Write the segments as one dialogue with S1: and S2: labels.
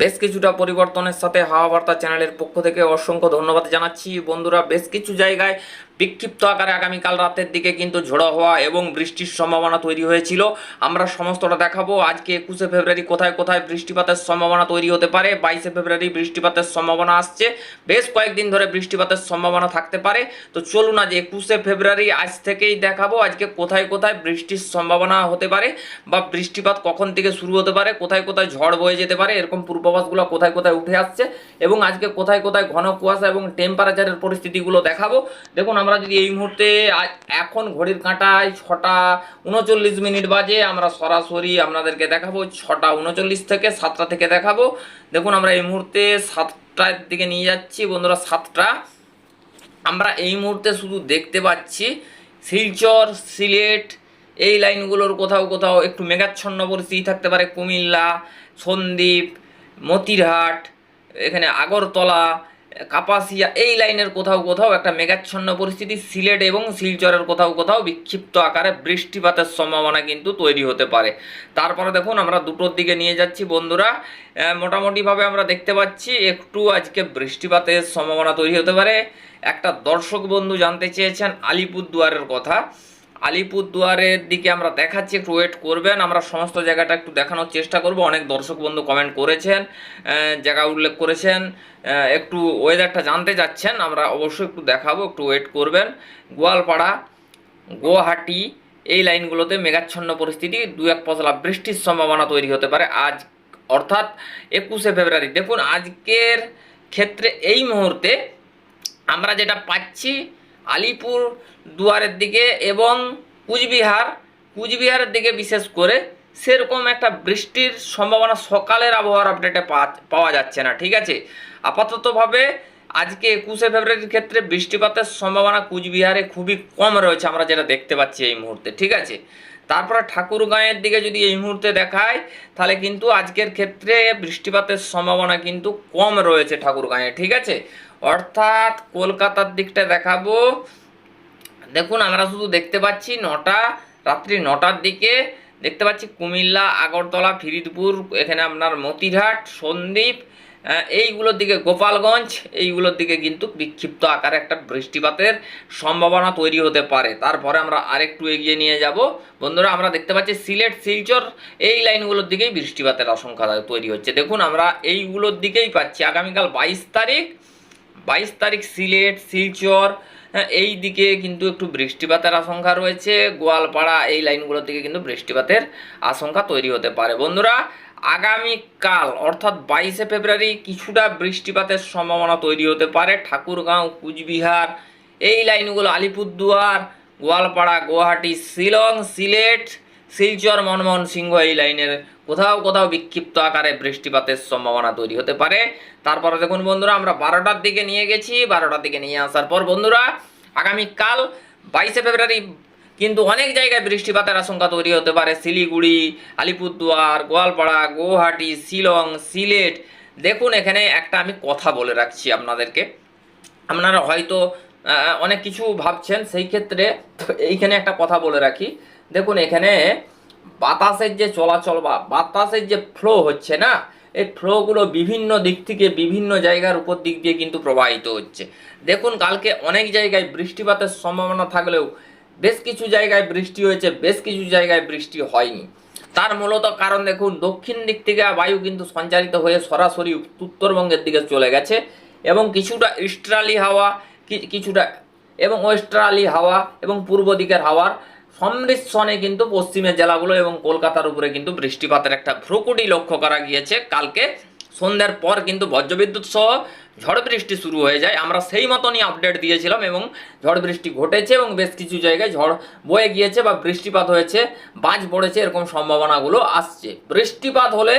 S1: বেশ কিছুটা পরিবর্তনের সাথে হাওয়া বার্তা চ্যানেলের পক্ষ থেকে অসংখ্য ধন্যবাদ জানাচ্ছি। বন্ধুরা, বেশ কিছু জায়গায় বিক্ষিপ্ত আকারে আগামীকাল রাতের দিকে কিন্তু ঝোড়ো হওয়া এবং বৃষ্টির সম্ভাবনা তৈরি হয়েছিল। আমরা সমস্তটা দেখাবো। আজকে একুশে ফেব্রুয়ারি কোথায় কোথায় বৃষ্টিপাতের সম্ভাবনা তৈরি হতে পারে? বাইশে ফেব্রুয়ারি বৃষ্টিপাতের সম্ভাবনা আসছে। বেশ কয়েকদিন ধরে বৃষ্টিপাতের সম্ভাবনা থাকতে পারে। তো চলুন আজ একুশে ফেব্রুয়ারি আজ থেকেই দেখাবো আজকে কোথায় কোথায় বৃষ্টির সম্ভাবনা হতে পারে বা বৃষ্টিপাত কখন থেকে শুরু হতে পারে, কোথায় কোথায় ঝড় বয়ে যেতে পারে, এরকম পূর্বাভাসগুলো কোথায় কোথায় উঠে আসছে এবং আজকে কোথায় কোথায় ঘন কুয়াশা এবং টেম্পারেচারের পরিস্থিতিগুলো দেখাবো। দেখুন আমরা যদি এই মুহূর্তে এখন ঘড়ির কাঁটায় ছটা উনচল্লিশ মিনিট বাজে, আমরা সরাসরি আপনাদেরকে দেখাবো ছটা উনচল্লিশ থেকে সাতটা থেকে দেখাবো। দেখুন, আমরা এই মুহূর্তে সাতটার দিকে নিয়ে যাচ্ছি। বন্ধুরা, সাতটা। আমরা এই মুহূর্তে শুধু দেখতে পাচ্ছি শিলচর, সিলেট, এই লাইনগুলোর কোথাও কোথাও একটু মেঘাচ্ছন্ন পরিস্থিতি থাকতে পারে, কুমিল্লা, সন্দ্বীপ, মতিরহাট, এখানে আগরতলা কাপাসিয়া, এই লাইনের কোথাও কোথাও একটা মেঘাচ্ছন্ন পরিস্থিতি, সিলেট এবং শিলচরের কোথাও কোথাও বিক্ষিপ্ত আকারে বৃষ্টিপাতের সম্ভাবনা কিন্তু তৈরি হতে পারে। তারপরে দেখুন, আমরা দুটোর দিকে নিয়ে যাচ্ছি বন্ধুরা। মোটামুটিভাবে আমরা দেখতে পাচ্ছি, একটু আজকে বৃষ্টিপাতের সম্ভাবনা তৈরি হতে পারে। একটা দর্শক বন্ধু জানতে চেয়েছেন আলিপুরদুয়ারের কথা। আলিপুরদুয়ারের দিকে আমরা দেখাচ্ছি, একটু ওয়েট করবেন। আমরা সমস্ত জায়গাটা একটু দেখানোর চেষ্টা করব। অনেক দর্শক বন্ধু কমেন্ট করেছেন জায়গা উল্লেখ করেছেন একটু ওয়েদারটা জানতে চাচ্ছেন, আমরা অবশ্যই একটু দেখাবো, একটু ওয়েট করবেন। গোয়ালপাড়া, গুয়াহাটি, এই লাইনগুলোতে মেঘাচ্ছন্ন পরিস্থিতি, দু এক পশলা বৃষ্টির সম্ভাবনা তৈরি হতে পারে আজ, অর্থাৎ একুশে ফেব্রুয়ারি। দেখুন, আজকের ক্ষেত্রে এই মুহূর্তে আমরা যেটা পাচ্ছি আলিপুর দুয়ারের দিকে এবং কুচবিহার, কুচবিহারের দিকে বিশেষ করে সেরকম একটা বৃষ্টির সম্ভাবনা সকালের আবহাওয়ার আপডেটে পাওয়া যাচ্ছে না, ঠিক আছে? আপাততভাবে আজকে একুশে ফেব্রুয়ারির ক্ষেত্রে বৃষ্টিপাতের সম্ভাবনা কুচবিহারে খুবই কম রয়েছে, আমরা যেটা দেখতে পাচ্ছি এই মুহূর্তে, ঠিক আছে? তারপরে ঠাকুরগাঁয়ের দিকে যদি এই মুহূর্তে দেখায় তাহলে কিন্তু আজকের ক্ষেত্রে বৃষ্টিপাতের সম্ভাবনা কিন্তু কম রয়েছে ঠাকুরগাঁয়ে, ঠিক আছে? অর্থাৎ কলকাতার দিকটা দেখাবো। দেখুন, আমরা শুধু দেখতে পাচ্ছি নটা, রাত্রি নটার দিকে। দেখতে পাচ্ছি কুমিল্লা, আগরতলা, ফিরিদপুর, এখানে আপনার মতিরহাট, সন্দ্বীপ এইগুলোর দিকে গোপালগঞ্জ, এইগুলোর দিকে কিন্তু বিক্ষিপ্ত আকারে একটা বৃষ্টিপাতের সম্ভাবনা তৈরি হতে পারে। তারপরে আমরা আরেকটু এগিয়ে নিয়ে যাব। বন্ধুরা, আমরা দেখতে পাচ্ছি সিলেট, শিলচর, এই লাইনগুলোর দিকেই বৃষ্টিপাতের আশঙ্কা তৈরি হচ্ছে। দেখুন, আমরা এইগুলোর দিকেই পাচ্ছি। আগামীকাল বাইশ তারিখ বাইশ তারিখ সিলেট শিলচর হ্যাঁ, এই দিকে কিন্তু একটু বৃষ্টিপাতের আশঙ্কা রয়েছে। গোয়ালপাড়া এই লাইনগুলোর দিকে কিন্তু বৃষ্টিপাতের আশঙ্কা তৈরি হতে পারে। বন্ধুরা আগামীকাল অর্থাৎ বাইশে ফেব্রুয়ারি কিছুটা বৃষ্টিপাতের সম্ভাবনা তৈরি হতে পারে। ঠাকুরগাঁও কুচবিহার এই লাইনগুলো আলিপুরদুয়ার গোয়ালপাড়া গুয়াহাটি শিলং সিলেট শিলচর মনমোহন সিংহ এই লাইনের কোথাও কোথাও বিক্ষিপ্ত আকারে বৃষ্টিপাতের সম্ভাবনা তৈরি হতে পারে। তারপরে দেখুন বন্ধুরা, আমরা বারোটার দিকে নিয়ে গেছি। বারোটার দিকে নিয়ে আসার পর বন্ধুরা, আগামীকাল বাইশে ফেব্রুয়ারি কিন্তু অনেক জায়গায় বৃষ্টিপাতের আশঙ্কা তৈরি হতে পারে। শিলিগুড়ি, আলিপুরদুয়ার, গোয়ালপাড়া, গুয়াহাটি, শিলং, সিলেট। দেখুন এখানে একটা আমি কথা বলে রাখছি আপনাদেরকে। আপনারা হয়তো অনেক কিছু ভাবছেন, সেই ক্ষেত্রে এইখানে একটা কথা বলে রাখি। দেখুন এখানে বাতাসের যে চলাচল বা বাতাসের যে ফ্লো হচ্ছে না, এই ফ্লোগুলো বিভিন্ন দিক থেকে বিভিন্ন জায়গার উপর দিক দিয়ে কিন্তু প্রবাহিত হচ্ছে। দেখুন, কালকে অনেক জায়গায় বৃষ্টিপাতের সম্ভাবনা থাকলেও বেশ কিছু জায়গায় বৃষ্টি হয়েছে, বেশ কিছু জায়গায় বৃষ্টি হয়নি। তার মূলত কারণ দেখুন, দক্ষিণ দিক থেকে বায়ু কিন্তু সঞ্চারিত হয়ে সরাসরি উত্তরবঙ্গের দিকে চলে গেছে এবং কিছুটা ইস্ট্রালি হাওয়া কিছুটা, এবং ওয়েস্ট্রালি হাওয়া এবং পূর্ব দিকের হাওয়ার সংমিশ্রণে কিন্তু পশ্চিমের জেলাগুলো এবং কলকাতার উপরে কিন্তু বৃষ্টিপাতের একটা ভ্রুকুটি লক্ষ্য করা গিয়েছে। কালকে সন্ধ্যার পর কিন্তু বজ্রবিদ্যুৎ সহ ঝড় বৃষ্টি শুরু হয়ে যায়। আমরা সেই মতনই আপডেট দিয়েছিলাম এবং ঝড় বৃষ্টি ঘটেছে এবং বেশ কিছু জায়গায় ঝড় বয়ে গিয়েছে বা বৃষ্টিপাত হয়েছে, বাজ পড়েছে, এরকম সম্ভাবনাগুলো আসছে। বৃষ্টিপাত হলে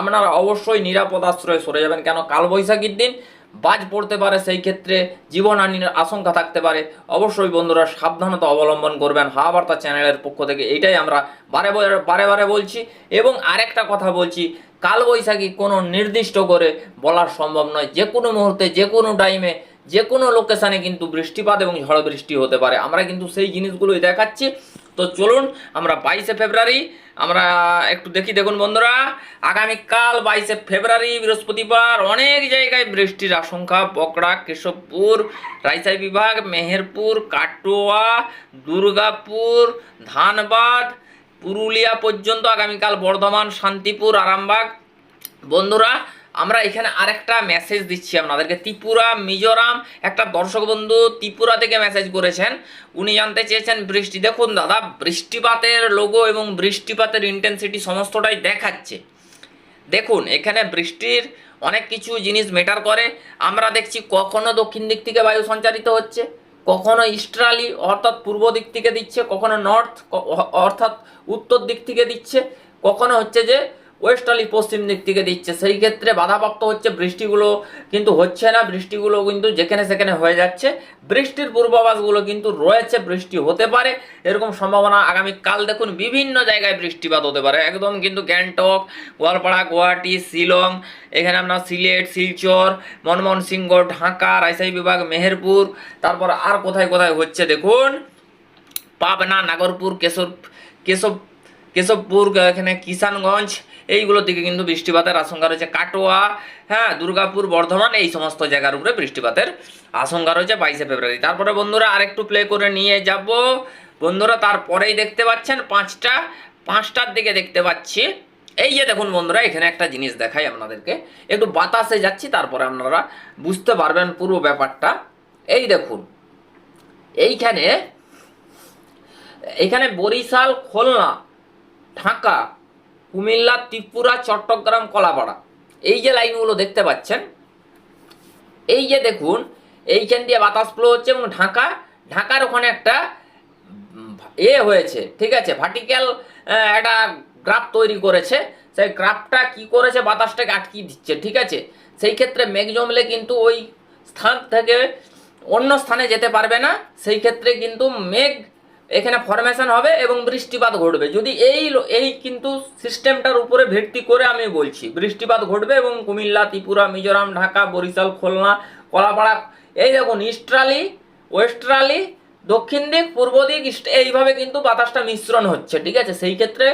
S1: আপনারা অবশ্যই নিরাপদ আশ্রয়ে সরে যাবেন। কেন? কালবৈশাখীর দিন বাজ পড়তে পারে, সেই ক্ষেত্রে জীবনহানির আশঙ্কা থাকতে পারে। অবশ্যই বন্ধুরা সাবধানতা অবলম্বন করবেন হাওয়া চ্যানেলের পক্ষ থেকে, এটাই আমরা বারে বারে- বারে বারে বলছি। এবং আরেকটা কথা বলছি, কালবৈশাখী কোনো নির্দিষ্ট করে বলা সম্ভব নয়। যে কোনো মুহূর্তে, যে কোনো টাইমে যে কোনো লোকেশানে কিন্তু বৃষ্টিপাত এবং ঝড় বৃষ্টি হতে পারে। আমরা কিন্তু সেই জিনিসগুলোই দেখাচ্ছি। তো চলুন, আমরা বাইশে ফেব্রুয়ারি, আমরা একটু দেখি দেখুন বন্ধুরা, আগামীকাল বাইশে ফেব্রুয়ারি, বৃহস্পতিবার অনেক জায়গায় বৃষ্টির আশঙ্কা বকড়া কেশবপুর রাইসাই বিভাগ, মেহেরপুর, কাটোয়া, দুর্গাপুর, ধানবাদ, পুরুলিয়া পর্যন্ত আগামীকাল বর্ধমান, শান্তিপুর, আরামবাগ। বন্ধুরা আমরা এখানে আরেকটা মেসেজ দিচ্ছি আপনাদেরকে। ত্রিপুরা, মিজোরাম, একটা দর্শক বন্ধু ত্রিপুরা থেকে মেসেজ করেছেন। উনি জানতে চেয়েছেন বৃষ্টি। দেখুন দাদা, বৃষ্টিপাতের লোগো এবং বৃষ্টিপাতের ইন্টেন্সিটি সমস্তটাই দেখাচ্ছে। দেখুন, এখানে বৃষ্টির অনেক কিছু জিনিস মেটার করে। আমরা দেখছি কখনো দক্ষিণ দিক থেকে বায়ু সঞ্চারিত হচ্ছে, কখনো ইস্ট্রালি, অর্থাৎ পূর্ব দিক থেকে দিচ্ছে, কখনো নর্থ অর্থাৎ উত্তর দিক থেকে দিচ্ছে, কখনো হচ্ছে যে ওয়েস্টার্লি পশ্চিম দিক থেকে দিচ্ছে। সেই ক্ষেত্রে বাধাপ্রাপ্ত হচ্ছে বৃষ্টিগুলো, কিন্তু হচ্ছে না। বৃষ্টিগুলো কিন্তু যেখানে সেখানে হয়ে যাচ্ছে। বৃষ্টির পূর্বাভাসগুলো কিন্তু রয়েছে, বৃষ্টি হতে পারে। এরকম সম্ভাবনা আগামীকাল দেখুন, বিভিন্ন জায়গায় বৃষ্টিপাত হতে পারে। একদম কিন্তু গ্যাংটক, গোয়ালপাড়া, গুয়াহাটি, শিলং, এখানে আপনার সিলেট, শিলচর মনমোহন সিংহ ঢাকা, রাজশাহী বিভাগ, মেহেরপুর, তারপর আর কোথায় কোথায় হচ্ছে দেখুন? পাবনা, নাগরপুর, কেশব কেশব, কেশবপুর, এখানে কিষানগঞ্জ এইগুলোর দিকে কিন্তু বৃষ্টিপাতের আশঙ্কা রয়েছে। কাটোয়া হ্যাঁ দুর্গাপুর, বর্ধমান, এই সমস্ত জায়গার উপরে বৃষ্টিপাতের আশঙ্কা রয়েছে বাইশে ফেব্রুয়ারি। তারপরে বন্ধুরা আরেকটু প্লে করে নিয়ে যাব। বন্ধুরা তারপরেই দেখতে পাচ্ছেন পাঁচটা, পাঁচটার দিকে দেখতে পাচ্ছি। এই যে দেখুন বন্ধুরা, এখানে একটা জিনিস দেখাই আপনাদেরকে। একটু বাতাসে যাচ্ছি, তারপরে আপনারা বুঝতে পারবেন পুরো ব্যাপারটা। এই দেখুন, এইখানে, এখানে বরিশাল, খুলনা, ঢাকা কুমিল্লা, ত্রিপুরা, চট্টগ্রাম, কলাপাড়া। এই যে লাইনগুলো দেখতে পাচ্ছেন, এই যে দেখুন, এইখান দিয়ে বাতাস ফ্লো হচ্ছে এবং ঢাকা, ঢাকার ওখানে একটা এ হয়েছে, ঠিক আছে ভার্টিক্যাল একটা গ্রাফ তৈরি করেছে। সেই গ্রাফটা কি করেছে? বাতাসটাকে আটকিয়ে দিচ্ছে, ঠিক আছে? সেই ক্ষেত্রে মেঘ জমলে কিন্তু ওই স্থান থেকে অন্য স্থানে যেতে পারবে না। সেই ক্ষেত্রে কিন্তু মেঘ এখানে ফরমেশন হবে এবং বৃষ্টিপাত ঘটবে। যদি এই এই কিন্তু সিস্টেমটার উপরে ভিত্তি করে আমি বলছি, বৃষ্টিপাত ঘটবে এবং কুমিল্লা, ত্রিপুরা, মিজোরাম, ঢাকা, বরিশাল, খুলনা, কলাপাড়া, এই দেখুন ইস্ট্রালি ওয়েস্ট্রালি দক্ষিণ দিক, পূর্ব দিক এইভাবে কিন্তু বাতাসটা মিশ্রণ হচ্ছে, ঠিক আছে? সেই ক্ষেত্রে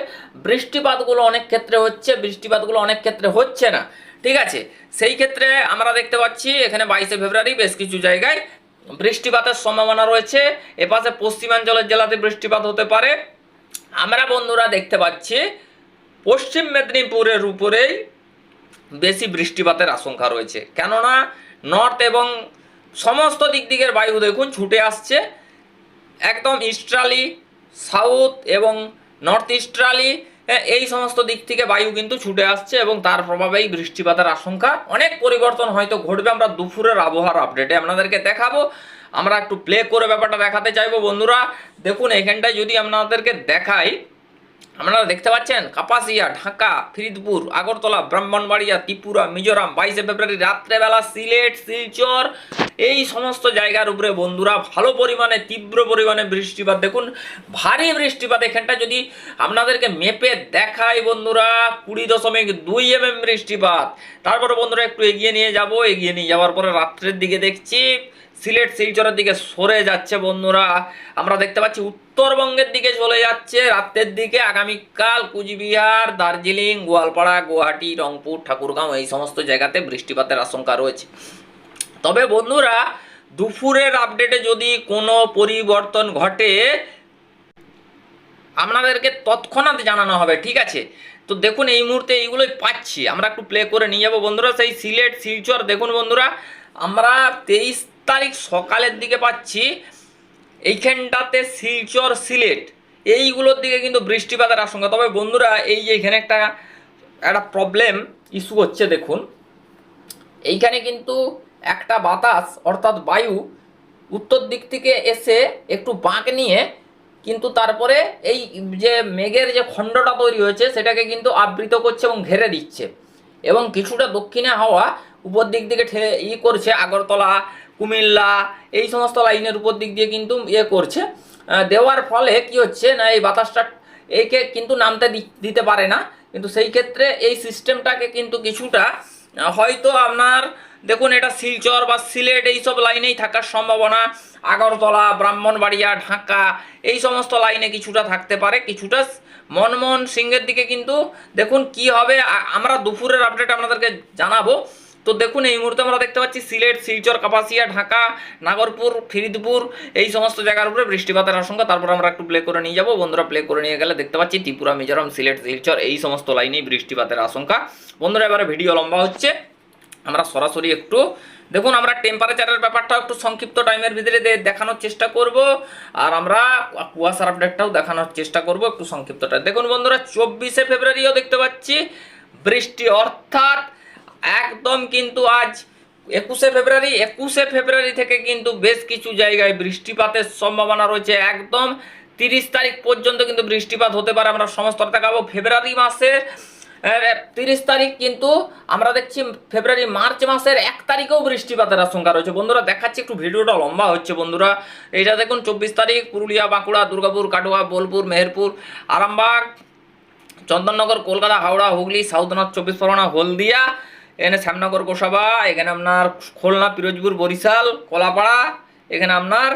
S1: বৃষ্টিপাতগুলো অনেক ক্ষেত্রে হচ্ছে, বৃষ্টিপাতগুলো অনেক ক্ষেত্রে হচ্ছে না, ঠিক আছে? সেই ক্ষেত্রে আমরা দেখতে পাচ্ছি, এখানে বাইশে ফেব্রুয়ারি বেশ কিছু জায়গায় বৃষ্টিপাতের সম্ভাবনা রয়েছে। এপাশে পশ্চিমাঞ্চলের জেলাতে বৃষ্টিপাত হতে পারে। আমরা বন্ধুরা দেখতে পাচ্ছি, পশ্চিম মেদিনীপুরের উপরেই বেশি বৃষ্টিপাতের আশঙ্কা রয়েছে। কেননা নর্থ এবং সমস্ত দিক দিকের বায়ু দেখুন ছুটে আসছে। একদম ইস্ট্রালি, সাউথ এবং নর্থ ইস্ট্রালি এই সমস্ত দিক থেকে বায়ু কিন্তু ছুটে আসছে এবং তার প্রভাবেই বৃষ্টিপাতের আশঙ্কা। অনেক পরিবর্তন হয়তো ঘটবে, আমরা দুপুরের আবহাওয়ার আপডেটে আপনাদেরকে দেখাবো। আমরা একটু প্লে করে ব্যাপারটা দেখাতে চাইব, বন্ধুরা। দেখুন, এখানটায় যদি আপনাদেরকে দেখাই, আপনারা দেখতে পাচ্ছেন, কাপাসিয়া, ঢাকা, ফরিদপুর, আগরতলা, ব্রাহ্মণবাড়িয়া, ত্রিপুরা, মিজোরাম, বাইশে ফেব্রুয়ারি, রাত্রেবেলা সিলেট, শিলচর এই সমস্ত জায়গার উপরে বন্ধুরা ভালো পরিমাণে, তীব্র পরিমাণে বৃষ্টিপাত। দেখুন, ভারী বৃষ্টিপাত এখানটা যদি আপনাদেরকে মেপে দেখাই বন্ধুরা, কুড়ি দশমিক দুই এম এম বৃষ্টিপাত। তারপরে বন্ধুরা একটু এগিয়ে নিয়ে যাব, এগিয়ে নিয়ে যাওয়ার পরে রাত্রের দিকে দেখছি সিলেট শিলচরের দিকে সরে যাচ্ছে বন্ধুরা। আমরা দেখতে পাচ্ছি উত্তরবঙ্গের দিকে চলে যাচ্ছে। রাতের দিকে আগামীকাল কুচবিহার, দার্জিলিং, গোয়ালপাড়া, গুয়াহাটি, রংপুর, ঠাকুরগাঁও এই সমস্ত জায়গাতে বৃষ্টিপাতের আশঙ্কা রয়েছে। তবে বন্ধুরা, দুপুরের আপডেটে যদি কোনো পরিবর্তন ঘটে, আপনাদেরকে তৎক্ষণাৎ জানানো হবে, ঠিক আছে? তো দেখুন, এই মুহূর্তে এইগুলোই পাচ্ছি। আমরা একটু প্লে করে নিয়ে যাব বন্ধুরা। সেই সিলেট শিলচর, দেখুন বন্ধুরা, আমরা তেইশ তারিখ সকালের দিকে পাচ্ছি। এইখানটাতে শিলচর, সিলেট, এইগুলোর দিকে কিন্তু বৃষ্টিপাতের আশঙ্কা। তবে বন্ধুরা, এই যে এখানে একটা একটা প্রবলেম ইস্যু হচ্ছে, দেখুন। এইখানে কিন্তু একটা বাতাস, অর্থাৎ বায়ু, উত্তর দিক থেকে এসে একটু বাঁক নিয়ে, কিন্তু তারপরে এই যে মেঘের যে খণ্ডটা তৈরি হয়েছে, সেটাকে কিন্তু আবৃত করছে এবং ঘেরে দিচ্ছে। এবং কিছুটা দক্ষিণে হাওয়া উপর দিক থেকে ঠেলে ই করছে, আগরতলা, কুমিল্লা, এই সমস্ত লাইনের উপর দিক দিয়ে কিন্তু ইয়ে করছে। দেওয়ার ফলে কি হচ্ছে না, এই বাতাসটা একে কিন্তু নামতে দিতে পারে না। কিন্তু সেই ক্ষেত্রে এই সিস্টেমটাকে কিন্তু কিছুটা হয়তো আপনার দেখুন, এটা শিলচর বা সিলেট, এইসব লাইনেই থাকার সম্ভাবনা। আগরতলা, ব্রাহ্মণবাড়িয়া, ঢাকা, এই সমস্ত লাইনে কিছুটা থাকতে পারে, কিছুটা মনমোহন সিংয়ের দিকে কিন্তু দেখুন কি হবে। আমরা দুপুরের আপডেট আপনাদেরকে জানাব। তো দেখুন, এই মুহূর্তে আমরা দেখতে পাচ্ছি সিলেট, শিলচর, কাপাসিয়া, ঢাকা, নাগরপুর, ফিরিদপুর, এই সমস্ত জায়গার উপরে বৃষ্টিপাতের আশঙ্কা। তারপর আমরা একটু প্লে করে নিয়ে যাব। বন্ধুরা প্লে করে নিয়ে গেলে দেখতে পাচ্ছি ত্রিপুরা, মিজোরাম, সিলেট, শিলচর, এই সমস্ত লাইনেই বৃষ্টিপাতের আশঙ্কা। বন্ধুরা, এবারে ভিডিও লম্বা হচ্ছে। আমরা সরাসরি একটু দেখুন, আমরা টেম্পারেচারের ব্যাপারটাও একটু সংক্ষিপ্ত টাইমের ভিতরে দেখানোর চেষ্টা করব। আর আমরা কুয়াশার আপডেটটাও দেখানোর চেষ্টা করব একটু সংক্ষিপ্ত টাইম দেখুন বন্ধুরা, চব্বিশে ফেব্রুয়ারিও দেখতে পাচ্ছি। বৃষ্টি অর্থাৎ একদম কিন্তু আজ একুশে ফেব্রুয়ারি একুশে ফেব্রুয়ারি থেকে কিন্তু বেশ কিছু জায়গায় বৃষ্টিপাতের সম্ভাবনা রয়েছে। একদম তিরিশ তারিখ পর্যন্ত কিন্তু বৃষ্টিপাত হতে পারে। আমরা সমস্ত দেখাবো ফেব্রুয়ারি মাসের। তিরিশ তারিখ কিন্তু আমরা দেখছি ফেব্রুয়ারি, মার্চ মাসের এক তারিখেও বৃষ্টিপাতের আশঙ্কা রয়েছে। বন্ধুরা, দেখাচ্ছি একটু ভিডিওটা লম্বা হচ্ছে, বন্ধুরা। এইটা দেখুন, চব্বিশ তারিখ, পুরুলিয়া, বাঁকুড়া, দুর্গাপুর, কাটোয়া, বোলপুর, মেহেরপুর, আরামবাগ, চন্দননগর, কলকাতা, হাওড়া, হুগলি সাউথ নর্থ চব্বিশ পরগনা, হলদিয়া, এখানে শ্যামনগর, গোসাবা, এখানে আপনার খুলনা, পিরোজপুর, বরিশাল, কলাপাড়া, এখানে আপনার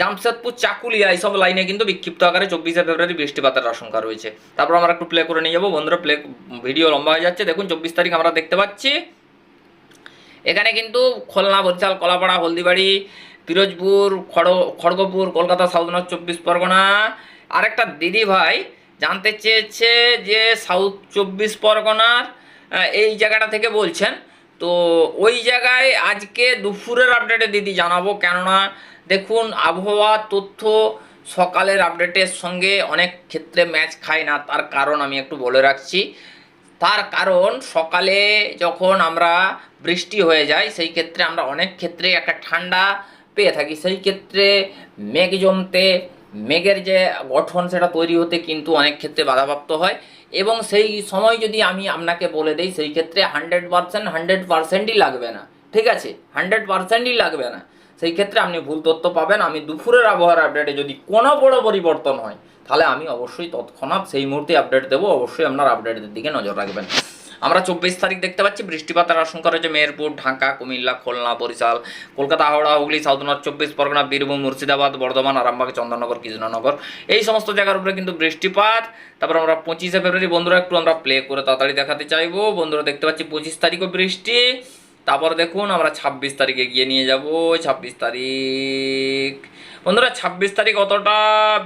S1: জামশেদপুর, চাকুলিয়া, এইসব লাইনে কিন্তু বিক্ষিপ্ত আকারে চব্বিশে ফেব্রুয়ারি বৃষ্টিপাতের আশঙ্কা রয়েছে। তারপর আমরা একটু প্লে করে নিয়ে যাব। বন্ধুরা প্লে ভিডিও লম্বা হয়ে যাচ্ছে। দেখুন, চব্বিশ তারিখ আমরা দেখতে পাচ্ছি। এখানে কিন্তু খুলনা, বরিশাল, কলাপাড়া, হলদিবাড়ি, পিরোজপুর, খড়, খড়গপুর, কলকাতা, সাউথ নর্থ, চব্বিশ পরগনা। আরেকটা দিদি ভাই জানতে চেয়েছে যে সাউথ চব্বিশ পরগনার এই জায়গাটা থেকে বলছেন তো ওই জায়গায় আজকে দুপুরের আপডেটে দিদি জানাব। কেননা দেখুন, আবহাওয়া, তথ্য সকালের আপডেটের সঙ্গে অনেক ক্ষেত্রে ম্যাচ খায় না, তার কারণ আমি একটু বলে রাখছি। তার কারণ সকালে যখন আমরা বৃষ্টি হয়ে যায়, সেই ক্ষেত্রে আমরা অনেক ক্ষেত্রে একটা ঠান্ডা পেয়ে থাকি। সেই ক্ষেত্রে মেঘ জমতে, মেঘের যে গঠন সেটা তৈরি হতে কিন্তু অনেক ক্ষেত্রে বাধাপ্রাপ্ত হয়। এবং সেই সময় যদি আমি আপনাকে বলে দিই, সেই ক্ষেত্রে হান্ড্রেড পার্সেন্ট হান্ড্রেড পার্সেন্টই লাগবে না। ঠিক আছে? হান্ড্রেড পার্সেন্টই লাগবে না। সেই ক্ষেত্রে আপনি ভুল তথ্য পাবেন। আমি দুপুরের আবহাওয়ার আপডেটে যদি কোনো বড় পরিবর্তন হয়, তাহলে আমি অবশ্যই তৎক্ষণাৎ সেই মুহূর্তে আপডেট দেবো। অবশ্যই আপনার আপডেটের দিকে নজর রাখবেন। আমরা চব্বিশ তারিখ দেখতে পাচ্ছি, বৃষ্টিপাতের আশঙ্কা রয়েছে মেহেরপুর, ঢাকা, কুমিল্লা, খুলনা, বরিশাল, কলকাতা, হাওড়া, হুগলি, সাউথ নর্থ চব্বিশ, পরগনা, বীরভূম, মুর্শিদাবাদ, বর্ধমান, আরামবাগ, চন্দননগর কৃষ্ণনগর এই সমস্ত জায়গার উপরে কিন্তু বৃষ্টিপাত। তারপর আমরা পঁচিশে ফেব্রুয়ারি, বন্ধুরা, একটু আমরা প্লে করে তাড়াতাড়ি দেখাতে চাইব। বন্ধুরা, দেখতে পাচ্ছি পঁচিশ তারিখও বৃষ্টি। তারপর দেখুন, আমরা ছাব্বিশ তারিখে গিয়ে নিয়ে যাব। ছাব্বিশ তারিখ। বন্ধুরা, ছাব্বিশ তারিখ অতটা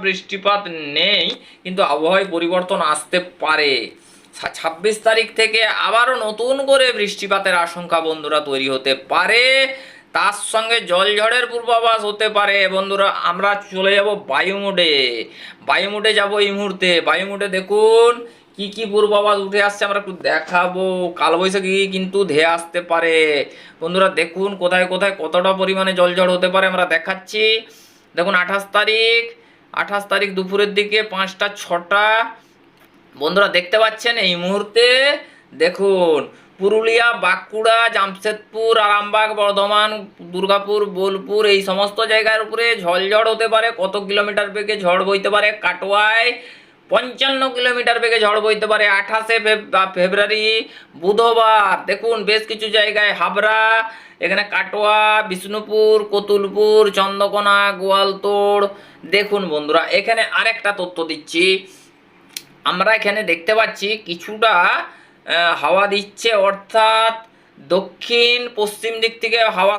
S1: বৃষ্টিপাত নেই, কিন্তু আবহাওয়ায় পরিবর্তন আসতে পারে। ছাব্বিশ তারিখ থেকে আবারও নতুন করে বৃষ্টিপাতের আশঙ্কা বন্ধুরা তৈরি হতে পারে। তার সঙ্গে জলঝড়ের পূর্বাভাস হতে পারে। বন্ধুরা, আমরা চলে যাব বায়ুমোডে বায়ুমোডে যাব এই মুহূর্তে। বায়ুমোডে দেখুন, কি কি পূর্বাভাস উঠে আসছে আমরা একটু দেখাবো। কালবৈশাখী কিন্তু ধেয়ে আসতে পারে। বন্ধুরা, দেখুন কোথায় কোথায় কতটা পরিমাণে জলঝড় হতে পারে আমরা দেখাচ্ছি। দেখুন, আঠাশ তারিখ আঠাশ তারিখ দুপুরের দিকে পাঁচটা, ছটা বন্ধুরা দেখতে পাচ্ছেন এই মুহূর্তে, দেখুন, পুরুলিয়া, বাঁকুড়া, জামশেদপুর, আরামবাগ, বর্ধমান, দুর্গাপুর, বোলপুর, এই সমস্ত জায়গার উপরে ঝড় হতে পারে, কত কিলোমিটার বেগে ঝড় বইতে পারে কাটোয়ায়, পঞ্চান্ন কিলোমিটার বেগে ঝড় বইতে পারে আঠাশে ফেব্রুয়ারি, বুধবার, দেখুন, বেশ কিছু জায়গায় হাবড়া, এখানে কাটোয়া, বিষ্ণুপুর, কতুলপুর, চন্দ্রকোনা, গোয়ালতোড়, দেখুন বন্ধুরা, এখানে আরেকটা তথ্য দিচ্ছি আমরা এখানে দেখতে পাচ্ছি কিছুটা হাওয়া দিচ্ছে অর্থাৎ দক্ষিণ পশ্চিম দিক থেকে হাওয়া